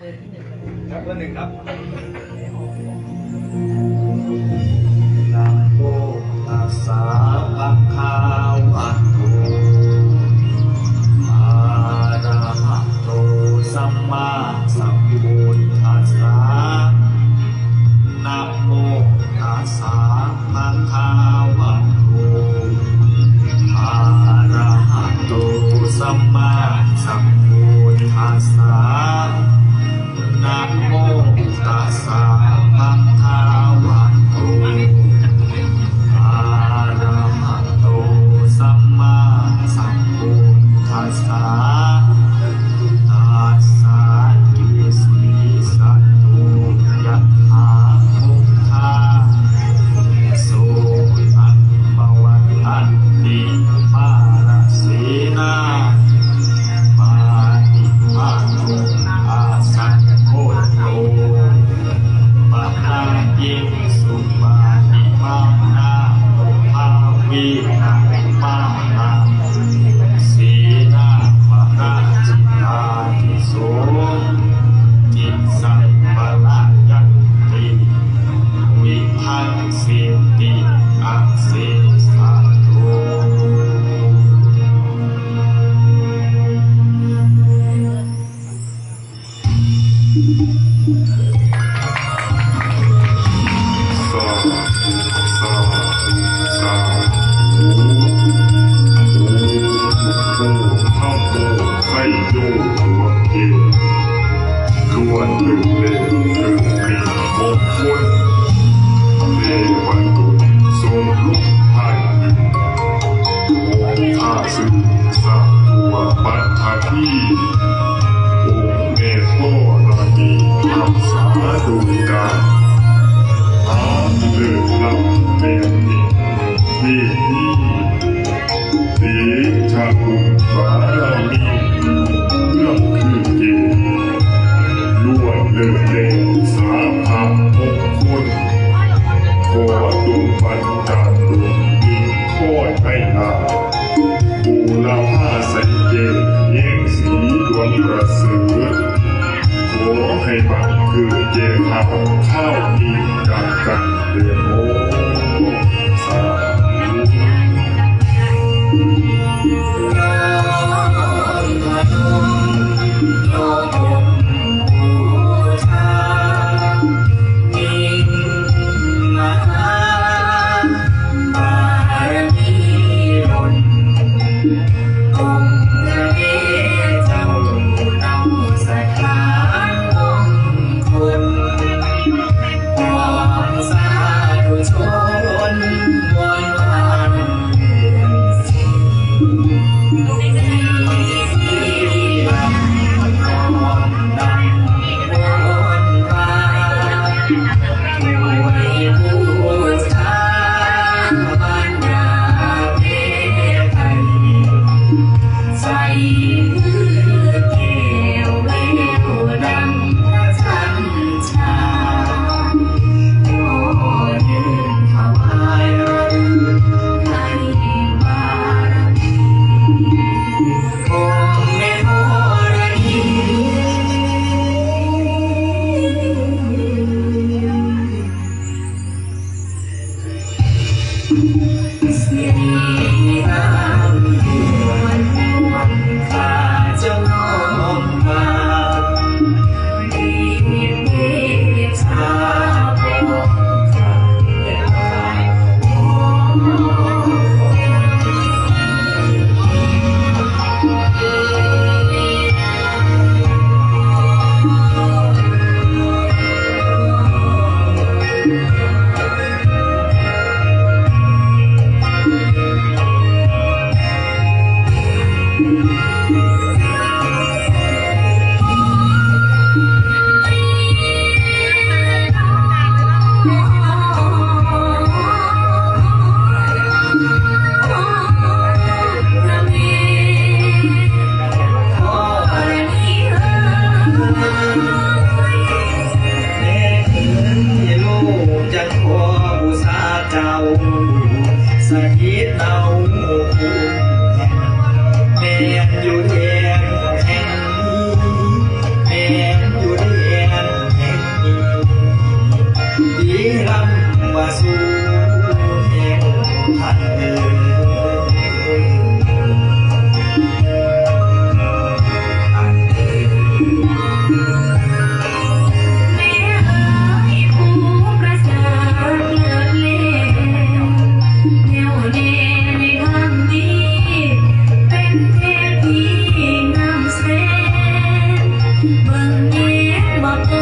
เพื่หนับเบอร์หนึ่งครับนาโมตัสาบะคา มีที่งฝาเรามีเรื่อคือเกณล้วนเลิกเล่สาหัหกคนขอดุปัญจาตุมีโคตรไม่หาบูรพาสเกตเยี่ยงสีดวงประเสริฐขอให้บังคือเจหาข้าวมีกันกันเดือดโม mà xưa em thành Hãy subscribe cho kênh Ghiền Mì Gõ Để không bỏ lỡ những video hấp dẫn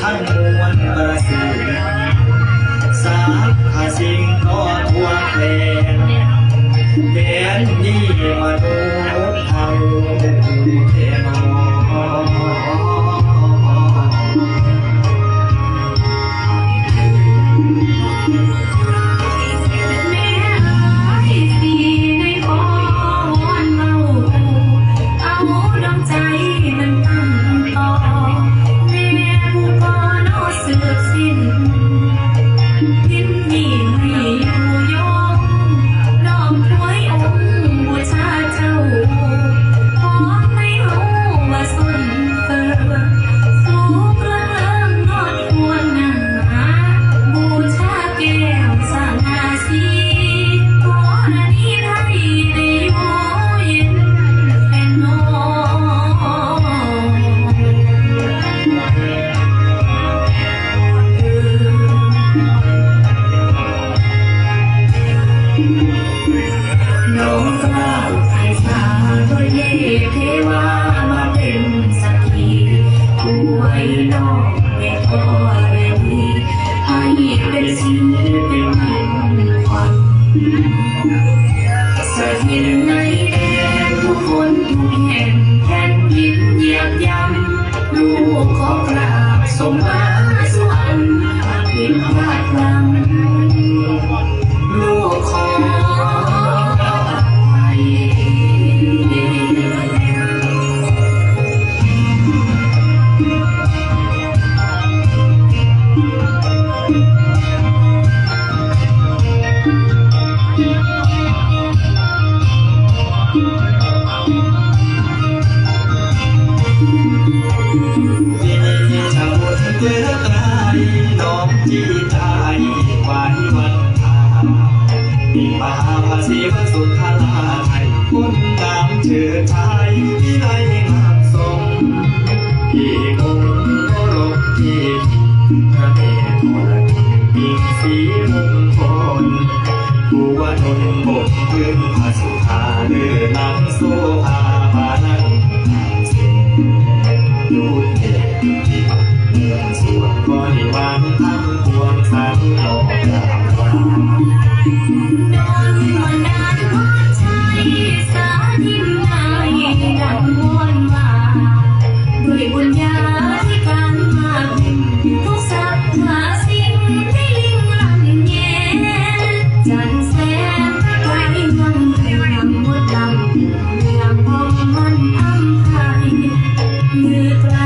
ขั้นมวลประสูสาราสิ่งก็ทวงแคลนแดนนี้มนุษย์เท่าแทน ภาษีพระสุทาไทยคุณตามเชิดชายที่ไรงามทรงที่องค์โอรสที่พระเมรุธรมีสีมงคลผู้ว่านนบ่ทพื้นพระสุธาเลือนำโซภา Yeah.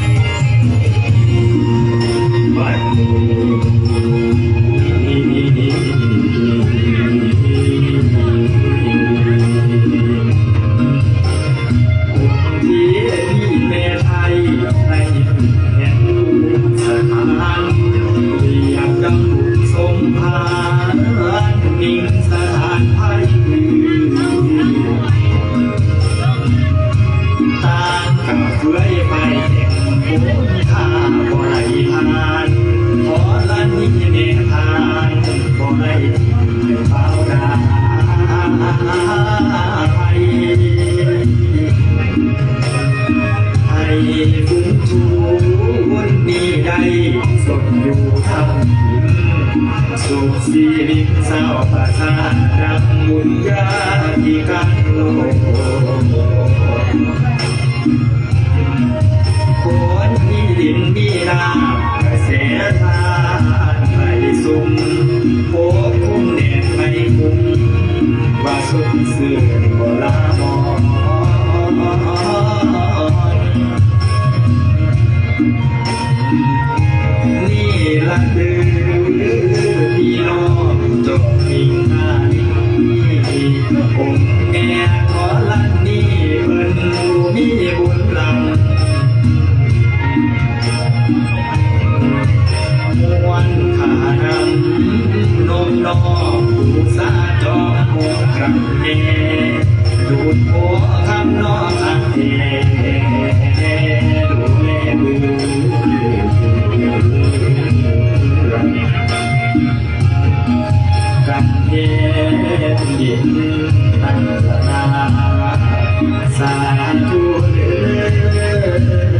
ชีวิตเศร้าประาดังบุญญาที่กันโลกคนที่ดินมีนาเสธะแสทานไม่สุมโคคุ้มเด็ดไม่คุ้มว่าสุมเสื่อมโบราณ จบทิ้งหน้านี้องค์แม่ขอลันนี่เพิ่นมีบุญลังมวนขานำนมนองผู้สาจอมโมกรังเอดูดโพคำนออันเอดูแลมือกั นเทศยินตัณนาสาธุเด้อ